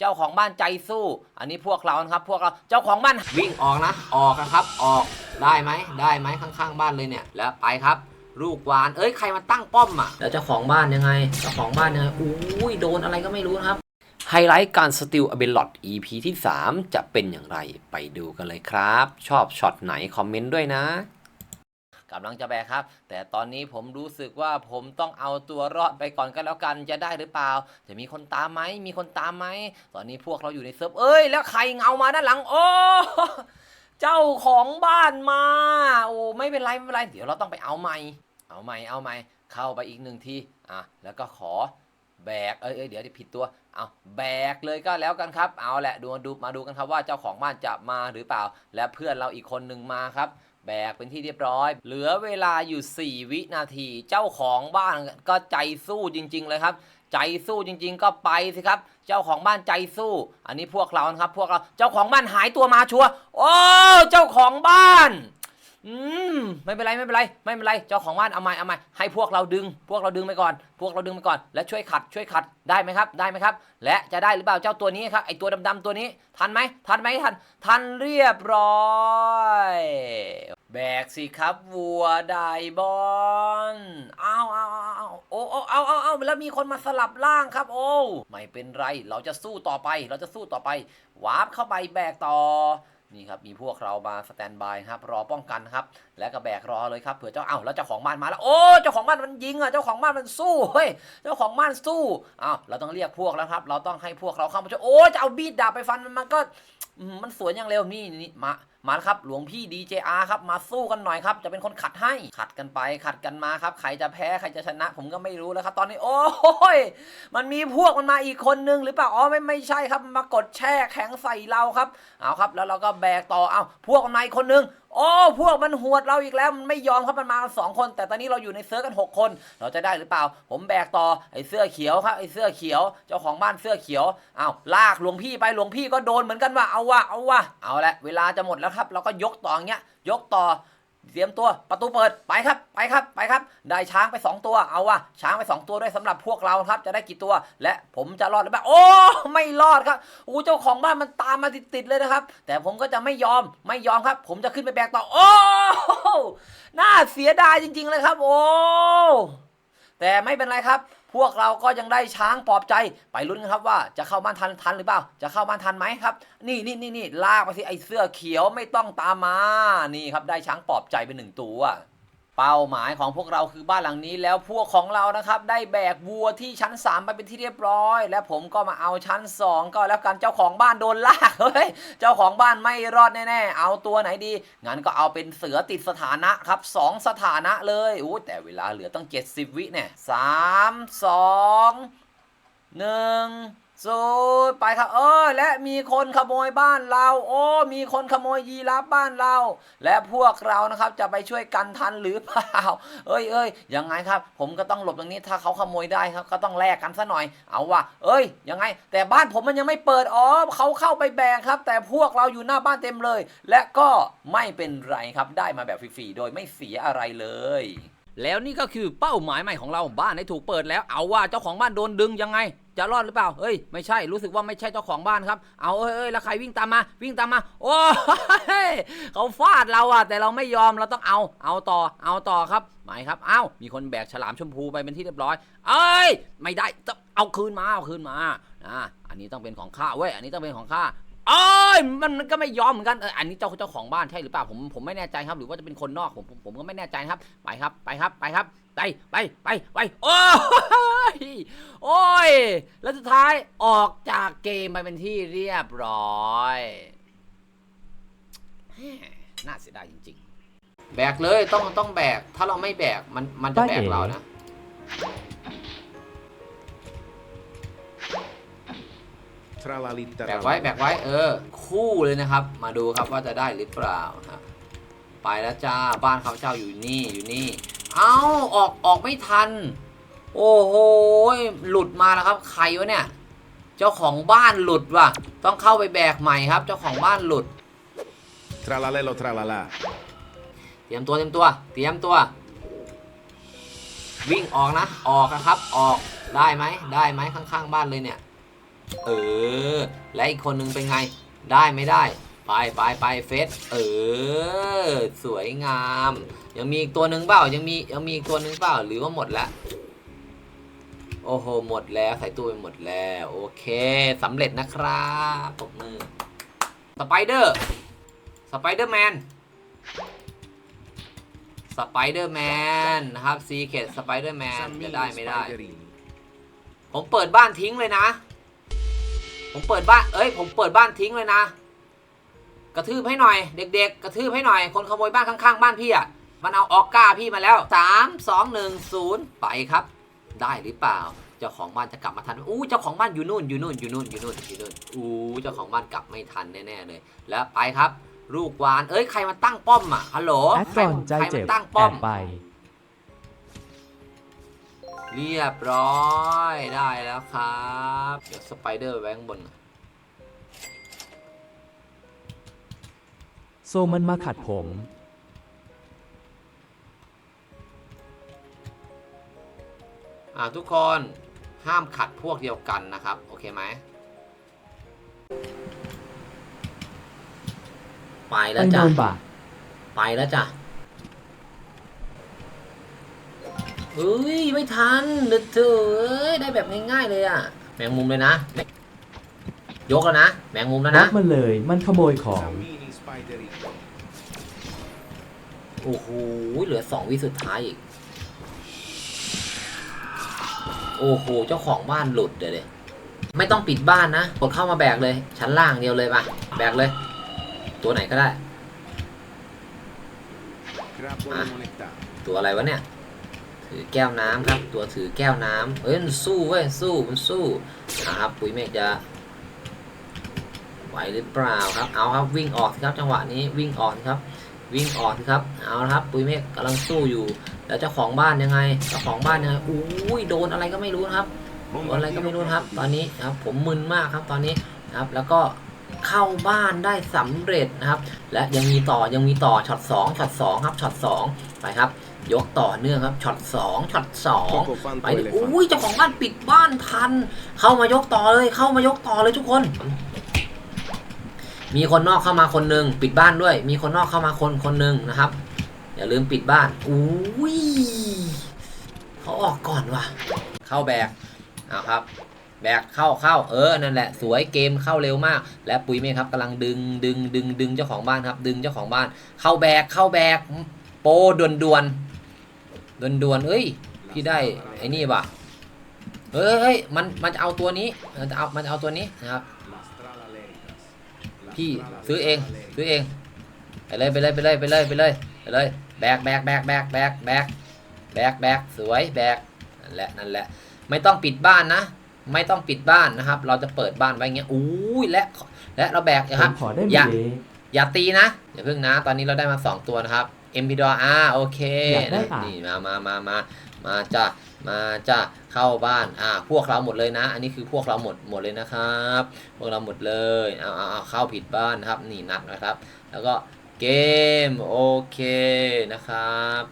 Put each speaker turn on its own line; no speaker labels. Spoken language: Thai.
เจ้าของบ้านใจสู้ อันนี้พวกเรานะครับ พวกเราเจ้าของบ้านวิ่งออกนะ ออกนะครับ ออกได้ไหมได้ไหมข้างๆ บ้านเลยเนี่ย แล้วไปครับ ลูกวาน เอ้ยใครมาตั้งป้อมอะแล้วเจ้าของบ้านยังไงเจ้าของบ้านยังไงอุ้ยโดนอะไรก็ไม่รู้นะครับ ไฮไลท์การสติลอเบลลอด EP ที่ 3 จะเป็นอย่างไรไปดูกันเลยครับ ชอบช็อตไหนคอมเมนต์ด้วยนะ กำลังจะแบกครับ แต่ตอนนี้ผมรู้สึกว่าผมต้องเอาตัวรอดไปก่อนก็แล้วกันจะได้หรือเปล่า จะมีคนตามไหมมีคนตามไหมตอนนี้พวกเราอยู่ในเซิร์ฟเอ้ย แล้วใครเงามาด้านหลัง โอ้เจ้าของบ้านมา โอ้ไม่เป็นไรไม่เป็นไร เดี๋ยวเราต้องไปเอาใหม่ เอาใหม่เอาใหม่ เข้าไปอีกหนึ่งที อะ แล้วก็ขอแบก เอ้ยเดี๋ยวผิดตัว เอาแบกเลยก็แล้วกันครับ เอาแหละดูดูมาดูกันครับว่าเจ้าของบ้านจะมาหรือเปล่า และเพื่อนเราอีกคนหนึ่งมาครับ แบกเป็นที่เรียบร้อย เหลือเวลาอยู่ 4 วินาที เจ้าของบ้านก็ใจสู้จริง ๆ เลยครับ ใจสู้จริง ๆ ก็ไปสิครับ เจ้าของบ้านใจสู้ อันนี้พวกเราครับ พวกเราเจ้าของบ้านหายตัวมาชัวโอ้เจ้าของบ้านอืมไม่เป็นไรไม่เป็นไรไม่เป็นไรเจ้าของบ้านเอาใหม่เอาใหม่ให้พวกเราดึง พวกเราดึงไปก่อน พวกเราดึงไปก่อน และช่วยขัดช่วยขัดได้ไหมครับได้ไหมครับ และจะได้หรือเปล่าเจ้าตัวนี้ครับไอตัวดำๆตัวนี้ ทันไหมทันไหมทันทันเรียบร้อย แบกสิครับวัวไดบอลเอาเอาเอาเอาโอ้โอ้เอาเอาเอาแล้วมีคนมาสลับล่างครับ โอ้ไม่เป็นไร เราจะสู้ต่อไป เราจะสู้ต่อไป วาร์ปเข้าไปแบกต่อ นี่ครับ มีพวกเรามาสแตนบายครับ รอป้องกันครับ แล้วก็แบกรอเลยครับ เผื่อเจ้า เอ้าแล้วเจ้าของบ้านมาแล้ว โอ้ เจ้าของบ้านมันยิงอะ เจ้าของบ้านมันสู้ เฮ้ย เจ้าของบ้านสู้อ้าวเราต้องเรียกพวกแล้วครับ เราต้องให้พวกเราเข้ามาช่วยโอ้ จะเอาบีดดาบไปฟันมันมันก็มมันสวนอย่างเร็วนี่นี่มามาครับ หลวงพี่ DJR ครับ มาสู้กันหน่อยครับ จะเป็นคนขัดให้ ขัดกันไป ขัดกันมาครับ ใครจะแพ้ ใครจะชนะ ผมก็ไม่รู้แล้วครับ ตอนนี้ โอ้ย มันมีพวกมันมาอีกคนนึงหรือเปล่า อ๋อ ไม่ ไม่ใช่ครับ มากดแช่แข็งใส่เราครับ เอาครับ แล้วเราก็แบกต่อ เอาพวกมันมาอีกคนนึงโอ้พวกมันหวดเราอีกแล้วมันไม่ยอมครับมันมากันสองคน แต่ตอนนี้เราอยู่ในเซิร์ฟกัน 6 คน เราจะได้หรือเปล่า ผมแบกต่อไอ้เสื้อเขียวครับไอ้เสื้อเขียว เจ้าของบ้านเสื้อเขียวเอาลากหลวงพี่ไปหลวงพี่ก็โดนเหมือนกันว่าเอาว่ะเอาว่ะเอาละเวลาจะหมดแล้วครับเราก็ยกต่ออย่างเงี้ยยกต่อเตรียมตัวประตูเปิดไปครับไปครับไปครับ ได้ช้างไป 2 ตัวเอาว่ะช้างไป 2 ตัวด้วยสำหรับพวกเราครับจะได้กี่ตัว และผมจะรอดหรือเปล่าโอ้ไม่รอดครับอู้เจ้าของบ้านมันตามมาติดๆเลยนะครับ แต่ผมก็จะไม่ยอมไม่ยอมครับ ผมจะขึ้นไปแบกต่อ โอ้น่าเสียดายจริง ๆเลยครับ โอ้แต่ไม่เป็นไรครับ พวกเราก็ยังได้ช้างปลอบใจไปลุ้นกันครับว่าจะเข้าบ้านทันทันหรือเปล่า จะเข้าบ้านทันไหมครับ นี่นี่นี่นี่ลากไปสิไอเสื้อเขียวไม่ต้องตามมานี่ครับได้ช้างปลอบใจเป็นหนึ่งตัว เป้าหมายของพวกเราคือบ้านหลังนี้แล้วพวกของเรานะครับได้แบกวัวที่ชั้น 3 ไปเป็นที่เรียบร้อย และผมก็มาเอาชั้น 2 ก็แล้วกันเจ้าของบ้านโดนลากเฮ้ยเจ้าของบ้านไม่รอดแน่ๆ เอาตัวไหนดี งั้นก็เอาเป็นเสือติดสถานะครับสองสถานะเลยอู้แต่เวลาเหลือตั้ง 70 วิเนี่ยสามสองหนึ่งศู ยไปครับ เออ และมีคนขโมยบ้านเรา โอ้ มีคนขโมยยีราฟบ้านเรา และพวกเรานะครับจะไปช่วยกันทันหรือเปล่า เอ้ยเอ้ยยังไงครับ ผมก็ต้องหลบตรงนี้ถ้าเขาขโมยได้ครับ ก็ต้องแลกกันซะหน่อย เอาว่ะเอ้ย ยังไง แต่บ้านผมมันยังไม่เปิด อ๋อเขาเข้าไปแบกครับ แต่พวกเราอยู่หน้าบ้านเต็มเลย และก็ไม่เป็นไรครับ ได้มาแบบฟรีๆ โดยไม่เสียอะไรเลย แล้วนี่ก็คือเป้าหมายใหม่ของเราบ้านได้ถูกเปิดแล้วเอาว่าเจ้าของบ้านโดนดึงยังไง จะรอดหรือเปล่าเฮ้ยไม่ใช่รู้สึกว่าไม่ใช่เจ้าของบ้านครับ เอาเอ้ยเอ้ยแล้วใครวิ่งตามมาวิ่งตามมา โอ้ยเขาฟาดเราอะแต่เราไม่ยอมเราต้องเอาเอาต่อเอาต่อครับหมายครับเอ้ามีคนแบกฉลามชมพูไปเป็นที่เรียบร้อย เอ้ย ไม่ได้ต้องเอาคืนมาเอาคืนมานะอันนี้ต้องเป็นของข้าเว้ยอันนี้ต้องเป็นของข้า เอ้ยมันมันก็ไม่ยอมเหมือนกันเอออันนี้เจ้าเจ้าของบ้านใช่หรือเปล่าผมผมไม่แน่ใจครับ หรือว่าจะเป็นคนนอกผมผมผมก็ไม่แน่ใจครับไปครับไปครับไปครับไปไปไปไปโอ้ยโอ้ยแล้วสุดท้ายออกจากเกมไปเป็นที่เรียบร้อยน่าเสียดายจริง ๆ แบกเลยต้องต้องแบก ถ้าเราไม่แบกมันมันจะแบกเรานะ แบกไว้แบกไว้เออ คู่เลยนะครับ มาดูครับว่าจะได้หรือเปล่าครับไปแล้วจ้าบ้านข้าพเจ้าอยู่นี่อยู่นี่ เอ้าออกออกไม่ทัน โอ้โหหลุดมาแล้วครับ ใครวะเนี่ย เจ้าของบ้านหลุดว่ะ ต้องเข้าไปแบกใหม่ครับ เจ้าของบ้านหลุด
Tralalelo tralala.
เตรียมตัวเตรียมตัว เตรียมตัว วิ่งออกนะ ออกนะครับ ออกได้ไหมได้ไหมข้างๆบ้านเลยเนี่ย เออ และอีกคนนึงเป็นไง ได้ไม่ได้ ไปไปไปเฟสเออ สวยงาม ยังมีอีกตัวหนึ่งเปล่า ยังมียังมีอีกตัวหนึ่งเปล่า หรือว่าหมดแล้วโอ้โห หมดแล้วใส่ตู้ไปหมดแล้ว โอเคสำเร็จนะครับปรบมือ สไปเดอร์ สไปเดอร์แมนสไปเดอร์แมนนะครับซีเคดสไปเดอร์แมน
Sammini
จะได้ไม่ได้
Spiderini.
ผมเปิดบ้านทิ้งเลยนะ ผมเปิดบ้าน เอ้ย ผมเปิดบ้านทิ้งเลยนะ กระทืบให้หน่อย เด็ก ๆ กระทืบให้หน่อย คนขโมยบ้านข้างๆ บ้านพี่อะ มันเอาออกก้าพี่มาแล้วสามสองหนึ่งศูนย์ไปครับ ได้หรือเปล่า เจ้าของบ้านจะกลับมาทัน อู้ เจ้าของบ้านอยู่นู่น อยู่นู่น อยู่นู่น อยู่นู่น อยู่นู่น อู้ เจ้าของบ้านกลับไม่ทันแน่ๆเลย แล้วไปครับ ลูกวาน เอ้ย ใครมาตั้งป้อมอะ ฮัลโหล
แอด
ใคร
ก่อนใจ
ใคร
เจ็
มา
บ
ตั้ง
แอ
ป้อม
บไป
เรียบร้อยได้แล้วครับ เดี๋ยวสไปเดอร์แว้งบน
โซมันมาขัดผม
อ่าทุกคนห้ามขัดพวกเดียวกันนะครับ โอเคไหมไป
ไป
แล้ว
โด
จ้ะ
นบาด
ไปแล้วจ้ะ เฮ้ย ไม่ทันเด็ดเถอะเอ้ยได้แบบง่ายๆเลยอะแมงมุมเลยนะ ยกแล้วนะ แมงมุมแล้ว
รั
นะ
กมันเลย มันขโมยของ
Sammini Spiderini.
โอ้โห เหลือสองวิสุดท้ายอีก โอ้โห เจ้าของบ้านหลุดเดี๋ยวเลยไม่ต้องปิดบ้านนะ กดเข้ามาแบกเลย ชั้นล่างเดียวเลยมาแบกเลย ตัวไหนก็ได้
Crabbo
Ah.
monetario.
ตัวอะไรวะเนี่ย ถือแก้วน้ำครับ ตัวถือแก้วน้ำเอ้ยมันสู้เว้ยสู้มันสู้นะครับปุ๋ยเมฆจะไหวหรือเปล่าครับเอาครับวิ่งออกสิครับจังหวะนี้วิ่งออกสิครับวิ่งออกสิครับเอาละครับปุ๋ยเมฆกำลังสู้อยู่ แล้วเจ้าของบ้านยังไงเจ้าของบ้านยังไงอุ้ยโดนอะไรก็ไม่รู้ครับโดนอะไรก็ไม่รู้ครับ ตอนนี้ครับผมมึนมากครับตอนนี้ครับแล้วก็ เข้าบ้านได้สำเร็จนะครับ และยังมีต่อยังมีต่อช็อตสองช็อตสองครับช็อตสองไปครับ ยกต่อเนื่องครับช็อตสองช็อตสอง
Poco
ไป
fanto
ดิ
elefante.
อุ้ยเจ้าของบ้านปิดบ้านทัน เข้ามายกต่อเลยเข้ามายกต่อเลยทุกคน มีคนนอกเข้ามาคนหนึ่งปิดบ้านด้วย มีคนนอกเข้ามาคนคนหนึ่งนะครับอย่าลืมปิดบ้านอุ้ยเขาออกก่อนว่ะ เข้าแบกเอาครับ แบกเข้าเข้าเออนั่นแหละสวยเกมเข้าเร็วมาก และปุ๋ยเมฆครับกำลังดึงดึงดึงดึงเจ้าของบ้านครับ ดึงเจ้าของบ้าน เข้าแบกเข้าแบกโปด่วนด่วนด่วนด่วนเอ้ยพี่ได้ไอ้นี่ว่ะเฮ้ยมันมันจะเอาตัวนี้มันจะเอามันจะเอาตัวนี้นะครับพี่ซื้อเองซื้อเองไปเลยไปเลยไปเลยไปเลยไปเลยไปเลยแบกแบกแบกแบกแบกแบกแบกแบกสวยแบกนั่นแหละนั่นแหละ ไม่ต้องปิดบ้านนะ ไม่ต้องปิดบ้านนะครับ เราจะเปิดบ้านไว้อย่างเงี้ยอู้ยและและเราแบกนะ
ผ
ครับ
มขอได้ไหม
อย่า
เด
อย่าตีนะอย่าเพิ่งนะ ตอนนี้เราได้มา 2 ตัวนะครับเอ็มพีดอ่าโอเค
อยากได้อะ
นี่มามามามามาจ้ะมาจ้ะเข้าบ้านอ่าพวกเราหมดเลยนะ อันนี้คือพวกเราหมดหมดเลยนะครับ พวกเราหมดเลยเอาเอาเอาเข้าผิดบ้านนะครับนี่นัดนะครับ แล้วก็เกมโอเคนะครับ